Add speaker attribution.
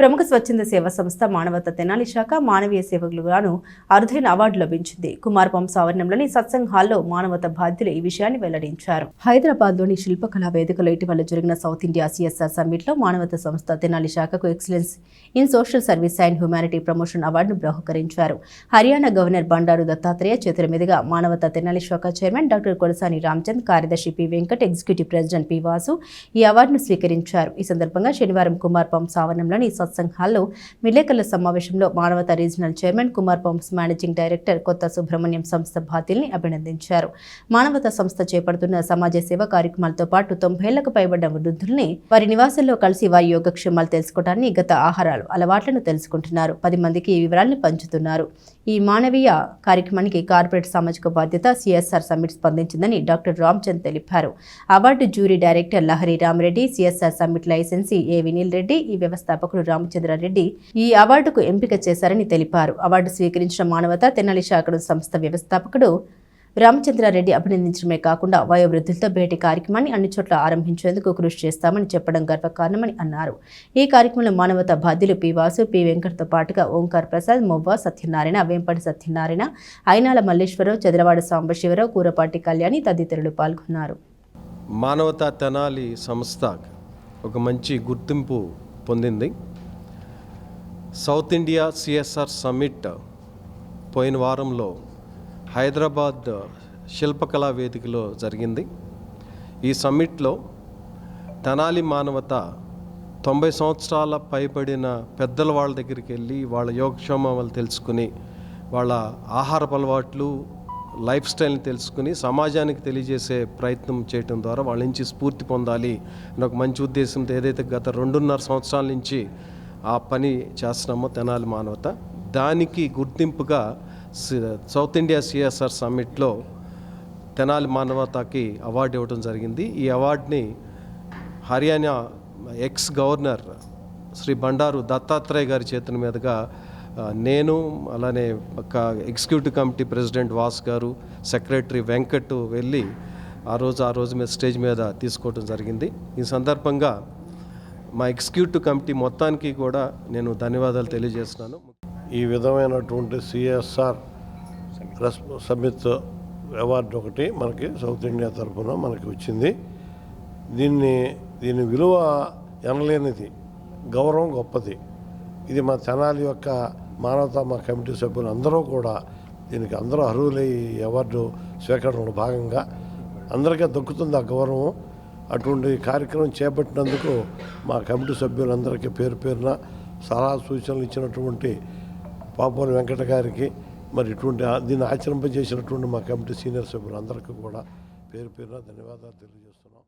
Speaker 1: ప్రముఖ స్వచ్ఛంద సేవా సంస్థ మానవత తెనాలి శాఖ మానవీయ సేవకులుగాను అరుదైన అవార్డు లభించింది. కుమార్ పంప్ ఆవరణంలోని సత్సంగ్ హాల్లో మానవత బాధ్యులు ఈ విషయాన్ని వెల్లడించారు. హైదరాబాద్లోని శిల్పకళా వేదికలో ఇటీవల జరిగిన సౌత్ ఇండియా సిఎస్ఆర్ సమ్మిట్లో మానవత సంస్థ తెనాలి శాఖకు excellence in social service and humanity promotion అవార్డును బహుకరించారు. హర్యానా గవర్నర్ బండారు దత్తాత్రేయ చేతుల మీదుగా మానవత తెనాలి శాఖ చైర్మన్ డాక్టర్ కొలసాని రామ్చంద్ కార్యదర్శి P Venkat executive president P Vasu ఈ అవార్డును స్వీకరించారు. ఈ సందర్భంగా శనివారం కుమార్ పంప్ ఆవరణంలోని సత్సంగ్ హాల్లో విలేకరుల సమావేశంలో Manavata regional chairman Kumar pumps managing director Kotha Subrahmanyam సంస్థ బాధ్యుల్ని అభినందించారు. మానవత సంస్థ చేపడుతున్న సమాజ సేవ కార్యక్రమాలతో పాటు తొంభైలకు పైబడ్డ వృద్ధుల్ని వారి నివాసంలో కలిసి వారి యోగక్షేమాలు తెలుసుకోవడాన్ని గత ఆహారాలు అలవాట్లను తెలుసుకుంటున్నారు. పది మందికి ఈ వివరాలను పంచుతున్నారు. ఈ మానవీయ కార్యక్రమానికి కార్పొరేట్ సామాజిక బాధ్యత సిఎస్ఆర్ సమ్మిట్ స్పందించిందని డాక్టర్ రామ్చంద్ తెలిపారు. Award jury director Lahari Ramareddy CSR summit licensee A Vineel Reddy ఈ వ్యవస్థాపకుడు రామచంద్రారెడ్డి ఈ అవార్డుకు ఎంపిక చేశారని తెలిపారు. అవార్డు స్వీకరించిన మానవత తెనాలి శాఖడు సంస్థ వ్యవస్థాపకుడు రామచంద్రారెడ్డి అభినందించడమే కాకుండా వయోవృద్ధులతో భేటీ కార్యక్రమాన్ని అన్ని చోట్ల ఆరంభించేందుకు కృషి చేస్తామని చెప్పడం గర్వకారణమని అన్నారు. ఈ కార్యక్రమంలో మానవత బాధ్యులు పి వాసు పి వెంకట్తో పాటుగా ఓంకార్ ప్రసాద్ మొవ్వ సత్యనారాయణ వేంపటి సత్యనారాయణ అయినాల మల్లేశ్వరరావు చంద్రవాడ సాంబశివరావు కూరపాటి కళ్యాణి తదితరులు పాల్గొన్నారు.
Speaker 2: మానవతా తెనాలి సంస్థ ఒక మంచి గుర్తింపు పొందింది. సౌత్ ఇండియా సిఎస్ఆర్ సమ్మిట్ పోయిన వారంలో హైదరాబాద్ శిల్పకళా వేదికలో జరిగింది. ఈ సమ్మిట్లో తెనాలి మానవత తొంభై సంవత్సరాల పైబడిన పెద్దల వాళ్ళ దగ్గరికి వెళ్ళి వాళ్ళ యోగక్షేమాలు తెలుసుకుని వాళ్ళ ఆహారపు అలవాట్లు లైఫ్ స్టైల్ని తెలుసుకుని సమాజానికి తెలియజేసే ప్రయత్నం చేయడం ద్వారా వాళ్ళ నుంచి స్ఫూర్తి పొందాలి అని ఒక మంచి ఉద్దేశంతో ఏదైతే గత రెండున్నర సంవత్సరాల నుంచి ఆ పని చేస్తున్నామో తెనాలి మానవత. దానికి గుర్తింపుగా సౌత్ ఇండియా సిఎస్ఆర్ సమ్మిట్లో తెనాలి మానవతకి అవార్డు ఇవ్వడం జరిగింది. ఈ అవార్డుని హర్యానా ఎక్స్ గవర్నర్ శ్రీ బండారు దత్తాత్రేయ గారి చేతుల మీదుగా నేను అలానే ఒక ఎగ్జిక్యూటివ్ కమిటీ ప్రెసిడెంట్ వాస్ గారు సెక్రటరీ వెంకట్ వెళ్ళి ఆ రోజు ఆ రోజు మీద స్టేజ్ మీద తీసుకోవడం జరిగింది. ఈ సందర్భంగా మా ఎగ్జిక్యూటివ్ కమిటీ మొత్తానికి కూడా నేను ధన్యవాదాలు తెలియజేస్తున్నాను.
Speaker 3: ఈ విధమైనటువంటి సిఎస్ఆర్ సమిత్ అవార్డు ఒకటి మనకి సౌత్ ఇండియా తరఫున మనకి వచ్చింది. దీన్ని దీని విలువ ఎనలేనిది గౌరవం గొప్పది. ఇది మా తెనాలి యొక్క మానవతా మా కమిటీ సభ్యులు అందరూ కూడా దీనికి అందరూ అర్హులై ఈ అవార్డు స్వీకరణలో భాగంగా అందరికీ దక్కుతుంది ఆ గౌరవం. అటువంటి కార్యక్రమం చేపట్టినందుకు మా కమిటీ సభ్యులందరికీ పేరు పేరున సలహా సూచనలు ఇచ్చినటువంటి పాపోని వెంకట గారికి మరి ఇటువంటి దీన్ని ఆచరింపజేసినటువంటి మా కమిటీ సీనియర్ సభ్యులందరికీ కూడా పేరు పేరున ధన్యవాదాలు తెలియజేస్తున్నాం.